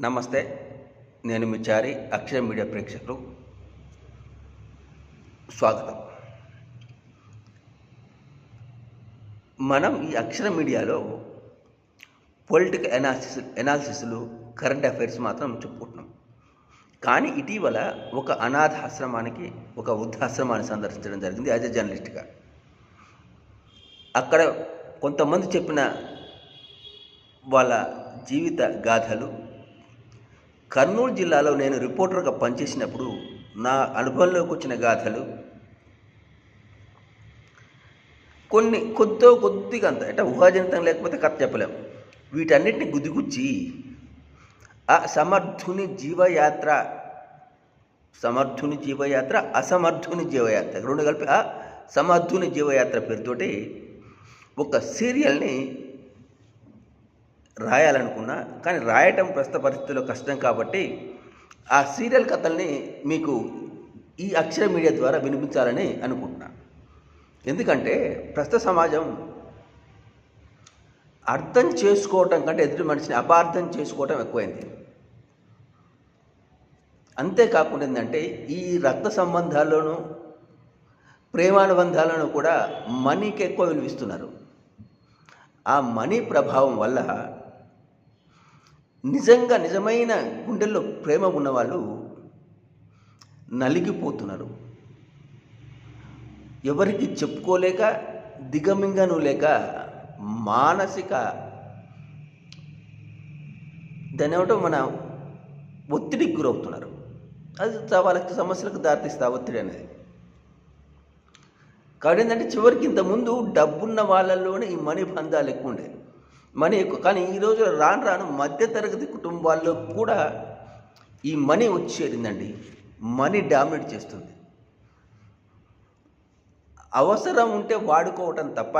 నమస్తే నేను మీ చారి అక్షర మీడియా ప్రేక్షకులు. స్వాగతం. మనం ఈ అక్షర మీడియాలో పొలిటికల్ ఎనాలిసిస్ ఎనాలిసిస్లు కరెంట్ అఫైర్స్ మాత్రం చెప్పుకుంటున్నాం. కానీ ఇటీవల ఒక అనాథ ఆశ్రమానికి ఒక వృద్ధాశ్రమాన్ని సందర్శించడం జరిగింది యాజ్ ఎ జర్నలిస్ట్గా. అక్కడ కొంతమంది చెప్పిన వాళ్ళ జీవిత గాథలు కర్నూలు జిల్లాలో నేను రిపోర్టర్గా పనిచేసినప్పుడు నా అనుభవంలోకి వచ్చిన గాథలు కొన్ని కొద్దో కొద్దిగా అంత అంటే ఊహాజనితం లేకపోతే కథ చెప్పలేము వీటన్నిటిని గుదిగుచ్చి ఆ సమర్థుని జీవయాత్ర సమర్థుని జీవయాత్ర అసమర్థుని జీవయాత్ర రెండు కలిపి ఆ సమర్థుని జీవయాత్ర పేరుతోటి ఒక సీరియల్ని రాయాలనుకున్నా కానీ రాయటం ప్రస్తుత పరిస్థితుల్లో కష్టం కాబట్టి ఆ సీరియల్ కథల్ని మీకు ఈ అక్షర మీడియా ద్వారా వినిపించాలని అనుకుంటున్నా. ఎందుకంటే ప్రస్తుత సమాజం అర్థం చేసుకోవటం కంటే ఎదుటి మనిషిని అపార్థం చేసుకోవటం ఎక్కువైంది. అంతేకాకుండా ఏంటంటే ఈ రక్త సంబంధాల్లోనూ ప్రేమానుబంధాలను కూడా మనీకి ఎక్కువ విలువిస్తున్నారు. ఆ మనీ ప్రభావం వల్ల నిజంగా నిజమైన గుండెల్లో ప్రేమ ఉన్నవాళ్ళు నలిగిపోతున్నారు. ఎవరికి చెప్పుకోలేక దిగమింగను లేక మానసిక దాని ఏమిటో మన ఒత్తిడికి గురవుతున్నారు. అది వాళ్ళకి సమస్యలకు దారితీస్తా ఒత్తిడి అనేది. కాబట్టి ఏంటంటే చివరికి ఇంతకుముందు డబ్బున్న వాళ్ళల్లోనే ఈ మనీ బంధాలు ఎక్కువ ఉండేది మనీ ఎక్కువ. కానీ ఈ రోజు రాను రాను మధ్యతరగతి కుటుంబాల్లో కూడా ఈ మనీ వచ్చేరిందండి. మనీ డామినేట్ చేస్తుంది. అవసరం ఉంటే వాడుకోవటం తప్ప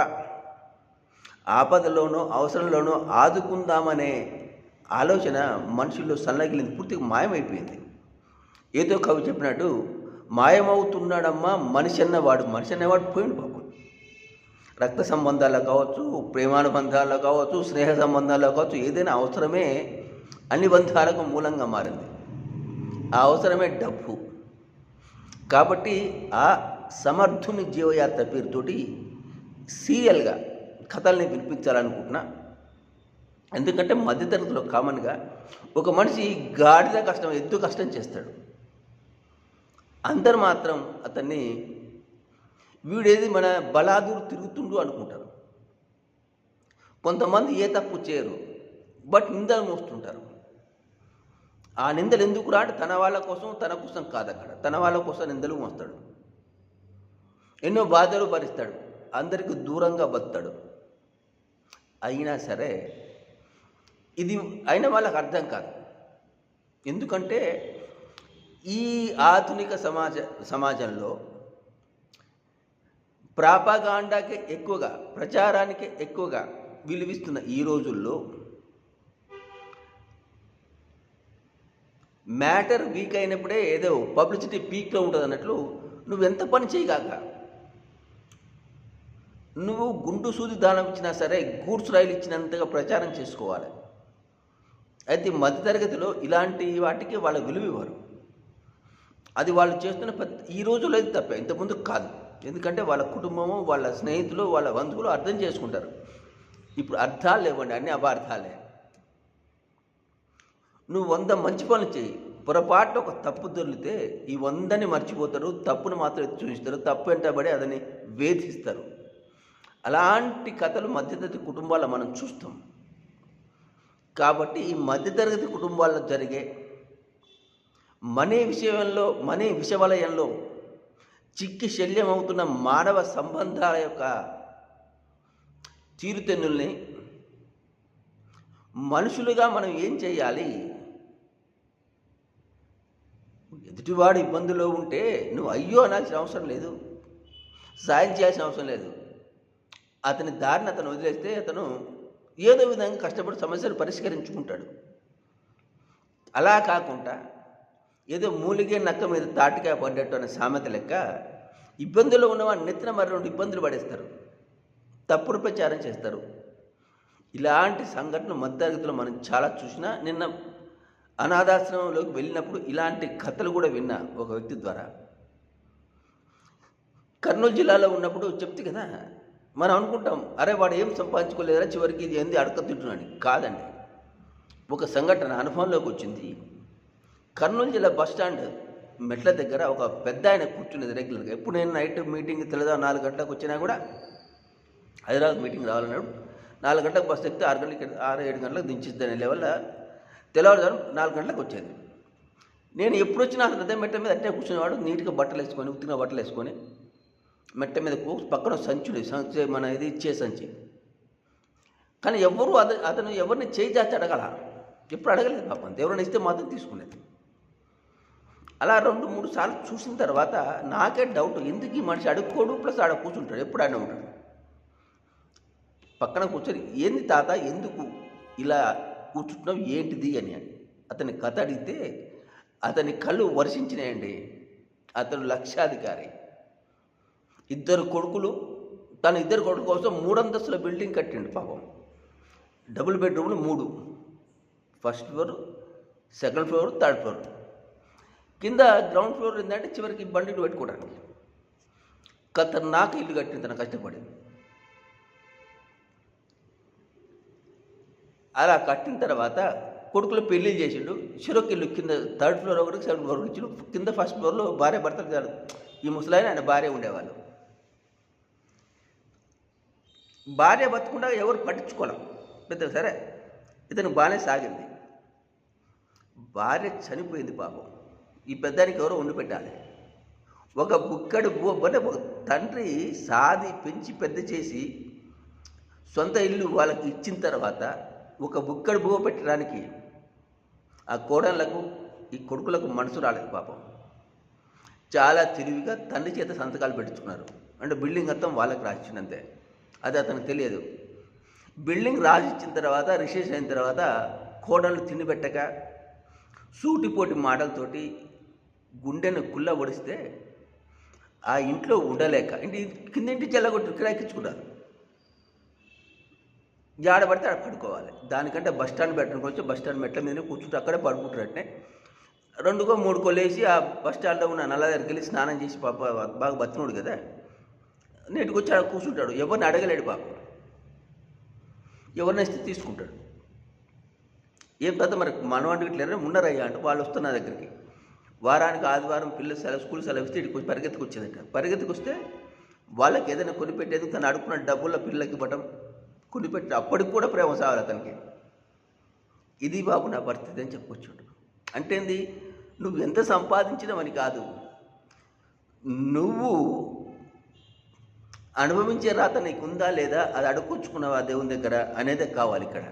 ఆపదలోనో అవసరంలోనో ఆదుకుందామనే ఆలోచన మనుషుల్లో సన్నగిలింది పూర్తిగా మాయమైపోయింది. ఏదో కవి చెప్పినట్టు మాయమవుతున్నాడమ్మా మనిషి అన్నవాడు మనిషి అన్నవాడు పోయిండు రక్త సంబంధాల్లో కావచ్చు ప్రేమానుబంధాల్లో కావచ్చు స్నేహ సంబంధాల్లో కావచ్చు ఏదైనా అవసరమే అన్ని బంధాలకు మూలంగా మారింది. ఆ అవసరమే డబ్బు. కాబట్టి ఆ సమర్థుని జీవయాత్ర పేరుతోటి సీరియల్గా కథల్ని వినిపించాలనుకుంటున్నా. ఎందుకంటే మధ్యతరగతిలో కామన్గా ఒక మనిషి గాడిద కష్టం ఎద్దు కష్టం చేస్తాడు. అందరు మాత్రం అతన్ని వీడేది మన బలాదూరు తిరుగుతుండు అనుకుంటారు. కొంతమంది ఏ తప్పు చేయరు బట్ నిందలు మోస్తుంటారు. ఆ నిందలు ఎందుకు రాడు? తన వాళ్ళ కోసం తన కోసం కాదు అక్కడ. తన వాళ్ళ కోసం నిందలు మోస్తాడు. ఎన్నో బాధలు భరిస్తాడు. అందరికి దూరంగా బతాడు అయినా సరే ఇది అయిన వాళ్ళకి అర్థం కాదు. ఎందుకంటే ఈ ఆధునిక సమాజ సమాజంలో ప్రాపగాండాకి ఎక్కువగా ప్రచారానికి ఎక్కువగా విలువిస్తున్న ఈ రోజుల్లో మ్యాటర్ వీక్ అయినప్పుడే ఏదో పబ్లిసిటీ పీక్లో ఉంటుంది అన్నట్లు నువ్వు ఎంత పని చేయగాక నువ్వు గుండు సూది దానం ఇచ్చినా సరే గూడ్స్ రైలు ఇచ్చినంతగా ప్రచారం చేసుకోవాలి. అయితే మధ్యతరగతిలో ఇలాంటి వాటికి వాళ్ళ విలువ ఇవ్వరు అది వాళ్ళు చేస్తున్న ప్రతి ఈ రోజుల్లో అయితే తప్పే ఇంతకుముందు కాదు. ఎందుకంటే వాళ్ళ కుటుంబము వాళ్ళ స్నేహితులు వాళ్ళ బంధువులు అర్థం చేసుకుంటారు. ఇప్పుడు అర్థాలు లేవండి అన్ని అపార్థాలే. నువ్వు వంద మంచి పనులు చేయి పొరపాటు ఒక తప్పు దొరికితే ఈ వందని మర్చిపోతారు తప్పును మాత్రం చూపిస్తారు తప్పు వెంటబడి అదని వేధిస్తారు. అలాంటి కథలు మధ్యతరగతి కుటుంబాల్లో మనం చూస్తాం. కాబట్టి ఈ మధ్యతరగతి కుటుంబాల్లో జరిగే మనీ విషయంలో మనీ విషవలయంలో చిక్కి శల్యమవుతున్న మానవ సంబంధాల యొక్క తీరుతెన్నుల్ని మనుషులుగా మనం ఏం చేయాలి? ఎదుటివాడు ఇబ్బందులో ఉంటే నువ్వు అయ్యో అనాల్సిన అవసరం లేదు. సాయం చేయాల్సిన అవసరం లేదు. అతని దారిని అతను వదిలేస్తే అతను ఏదో విధంగా కష్టపడి సమస్యను పరిష్కరించుకుంటాడు. అలా కాకుండా ఏదో మూలిగే నక్క మీద తాటికాయ పడ్డట్టు అనే సామెత లెక్క ఇబ్బందుల్లో ఉన్నవాడిని నెత్తిన మరి రెండు ఇబ్బందులు పడేస్తారు. తప్పుడు ప్రచారం చేస్తారు. ఇలాంటి సంఘటనలు మధ్యతరగతిలో మనం చాలా చూసినా నిన్న అనాథాశ్రమంలోకి వెళ్ళినప్పుడు ఇలాంటి కథలు కూడా విన్నా ఒక వ్యక్తి ద్వారా. కర్నూలు జిల్లాలో ఉన్నప్పుడు చెప్తే కదా మనం అనుకుంటాం అరే వాడు ఏం సంపాదించుకోలేదా చివరికి ఇది ఏంది అడక తింటున్నాడు. కాదండి. ఒక సంఘటన అనుభవంలోకి వచ్చింది. కర్నూలు జిల్లా బస్ స్టాండ్ మెట్ల దగ్గర ఒక పెద్ద ఆయన కూర్చునేది రెగ్యులర్గా ఎప్పుడు నేను నైట్ మీటింగ్ తెలదా నాలుగు గంటలకు వచ్చినా కూడా హైదరాబాద్ మీటింగ్ రావాలన్నాడు. నాలుగు గంటలకు బస్సు ఎక్కితే ఆరు గంటలకి ఆరు ఏడు గంటలకు దించిద్దనే లెవెల్ తెల్లవారుజాము నాలుగు గంటలకు వచ్చేది. నేను ఎప్పుడు వచ్చినా అతను అదే మెట్ట మీద అట్టే కూర్చునేవాడు. నీట్గా బట్టలు వేసుకొని ఉత్తిన బట్టలు వేసుకొని మెట్ట మీద కూ- పక్కన సంచుడు సంచి మన ఇది ఇచ్చే సంచి. కానీ ఎవరు అతను అతను ఎవరిని చేయి చాచి అడగల? ఎప్పుడు అడగలేదు పాపం. ఎవరైనా ఇస్తే మాత్రం తీసుకునేది. అలా రెండు మూడు సార్లు చూసిన తర్వాత నాకే డౌట్ ఎందుకు ఈ మనిషి అడుక్కోడు? ప్లస్ ఆడ కూర్చుంటాడు. ఎప్పుడు ఆడ ఉంటాడు? పక్కన కూర్చొని ఏంది తాత ఎందుకు ఇలా కూర్చుంటున్నావు? ఏంటిది? అని అతని కథ అడిగితే అతని కళ్ళు వర్షించినాయండి. అతను లక్షాధికారి. ఇద్దరు కొడుకులు తన ఇద్దరు కొడుకు కోసం మూడంతస్తుల బిల్డింగ్ కట్టిండు పాపం. డబుల్ బెడ్రూమ్లు మూడు. First floor second floor third floor. కింద గ్రౌండ్ ఫ్లోర్ ఏంటంటే చివరికి బండిని పెట్టుకోవడానికి. ఖతర్నాక్ ఇల్లు కట్టింది తన కష్టపడింది. అలా కట్టిన తర్వాత కొడుకులు పెళ్ళి చేసిండు. చెరొక ఇల్లు కింద థర్డ్ ఫ్లోర్ ఒకటి సెవెన్ ఫ్లోర్ ఇచ్చిండు. కింద ఫస్ట్ ఫ్లోర్లో భార్య భర్తలు కాదు ఈ ముసలాయన ఆయన భార్య ఉండేవాళ్ళు. భార్య బతకుండా ఎవరు పట్టించుకోలేం. పెద్ద సరే? ఇతను బాగానే సాగింది. భార్య చనిపోయింది పాపం. ఈ పెద్దానికి ఎవరో ఉండి పెట్టాలి. ఒక బుక్కడు బువ్వ అంటే తండ్రి సాది పెంచి పెద్ద చేసి సొంత ఇల్లు వాళ్ళకి ఇచ్చిన తర్వాత ఒక బుక్కడు బువ్వ పెట్టడానికి ఆ కోడళ్ళకు ఈ కొడుకులకు మనసు రాలేదు పాపం. చాలా తెలివిగా తండ్రి చేత సంతకాలు పెట్టుకున్నారు అంటే బిల్డింగ్ మొత్తం వాళ్ళకి రాసిచ్చిందంతే అది అతనికి తెలియదు. బిల్డింగ్ రాసిచ్చిన తర్వాత రిజిస్ట్రేషన్ అయిన తర్వాత కోడళ్ళు తిండి పెట్టక సూటిపోటి మాటలతోటి గుండెను కుల్ల ఒడిస్తే ఆ ఇంట్లో ఉండలేక ఇంటి కిందింటి చెల్లగొట్టు ఇక్కడ ఎక్కించుకున్నారు జాడ పడితే అక్కడ పడుకోవాలి. దానికంటే బస్ స్టాండ్ పెట్టడానికి వచ్చి బస్ స్టాండ్ మెట్ల మీద కూర్చుంటే అక్కడే పడుకుంటారట్నే రెండుకో మూడు కొలేసి ఆ బస్ స్టాండ్లో ఉన్న నల్ల దగ్గరికి వెళ్ళి స్నానం చేసి పాప బాగా బతినోడు కదా. నేటికి వచ్చి ఆడ కూర్చుంటాడు. ఎవరిని అడగలేడు పాప. ఎవరిని ఇస్తే తీసుకుంటాడు. ఏం పెద్ద మరి మనవాడికి ఇట్లా ఉన్నారయ్యా అంటే. వాళ్ళు వస్తున్న నా దగ్గరికి. వారానికి ఆదివారం పిల్లలు సెలవు స్కూల్ సెలవు ఇస్తే ఇక్కడికి పరిగెత్తుకు వచ్చేదట పరిగెత్తుకు వస్తే వాళ్ళకి ఏదైనా కొనిపెట్టేందుకు తను అడుక్కున్న డబ్బుల్లో పిల్లలకి ఇవ్వటం కొనిపెట్టి అప్పటికి కూడా ప్రేమ సావాలి అతనికి. ఇది బాబు నా పరిస్థితి అని చెప్పొచ్చు అంటే ఏంది? నువ్వు ఎంత సంపాదించినవని కాదు. నువ్వు అనుభవించే రాత నీకు ఉందా లేదా? అది అడుక్కొచ్చుకున్నావా దేవుని దగ్గర? అనేదే కావాలి ఇక్కడ.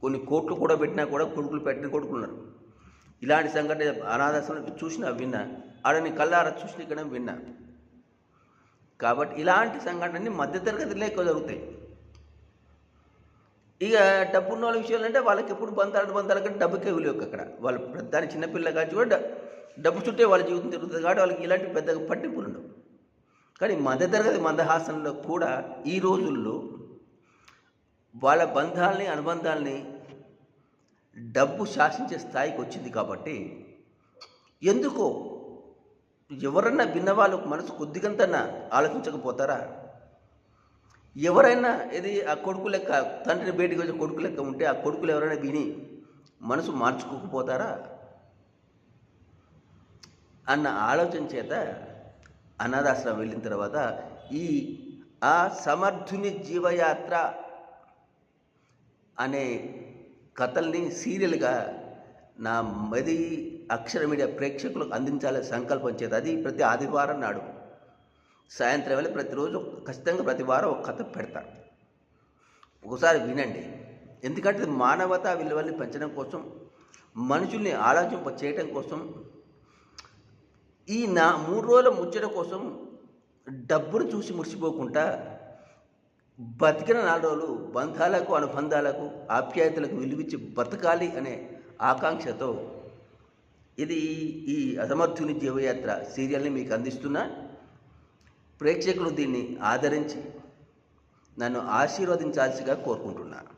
కొన్ని కోట్లు కూడా పెట్టినా కూడా కొడుకులు పెట్టిన కొడుకున్నారు ఇలాంటి సంఘటన అనాథాశ్రమం చూసినా విన్నా ఆడని కళ్ళారా చూసిన ఇక్కడ విన్నా. కాబట్టి ఇలాంటి సంఘటనని మధ్యతరగతిలో ఎక్కువ జరుగుతాయి. ఇక డబ్బున్న వాళ్ళ విషయాలు అంటే వాళ్ళకి ఎప్పుడు బంధాలు బంధాలు కంటే డబ్బుకే విలువ అక్కడ. వాళ్ళు దాని చిన్నపిల్ల కాచి కూడా డబ్బు చుట్టే వాళ్ళ జీవితం తిరుగుతుంది కాబట్టి వాళ్ళకి ఇలాంటి పెద్దగా పట్టింపులు ఉండవు. కానీ మధ్యతరగతి మందహాసంలో కూడా ఈ రోజుల్లో వాళ్ళ బంధాలని అనుబంధాలని డబ్బు శాసించే స్థాయికి వచ్చింది కాబట్టి ఎందుకో ఎవరన్నా విన్నవాళ్ళు మనసు కొద్దిగంతన్నా ఆలోచించకపోతారా? ఎవరైనా ఇది ఆ కొడుకు లెక్క తండ్రిని బయటికి వచ్చే కొడుకు లెక్క ఉంటే ఆ కొడుకులు ఎవరైనా విని మనసు మార్చుకోకపోతారా? అన్న ఆలోచన చేత అనాథాశ్రమం వెళ్ళిన తర్వాత ఈ ఆ సమర్థుని జీవయాత్ర అనే కథల్ని సీరియల్గా నా మది అక్షర మీడియా ప్రేక్షకులకు అందించాలనే సంకల్పం చేత అది ప్రతి ఆదివారం నాడు. సాయంత్రం వేళ ప్రతిరోజు ఖచ్చితంగా ప్రతి వారం ఒక కథ పెడతాను ఒకసారి వినండి. ఎందుకంటే మానవతా విలువల్ని పెంచడం కోసం మనుషుల్ని ఆలోచింప చేయటం కోసం ఈ నా మూడు రోజుల ముచ్చట కోసం డబ్బును చూసి మురిసిపోకుండా బతికిన నాలుగు రోజులు బంధాలకు అనుబంధాలకు ఆప్యాయతలకు విలువించి బతకాలి అనే ఆకాంక్షతో ఇది ఈ అసమర్థుని జీవయాత్ర సీరియల్ని మీకు అందిస్తున్నా. ప్రేక్షకులు దీన్ని ఆదరించి నన్ను ఆశీర్వదించాల్సిగా కోరుకుంటున్నాను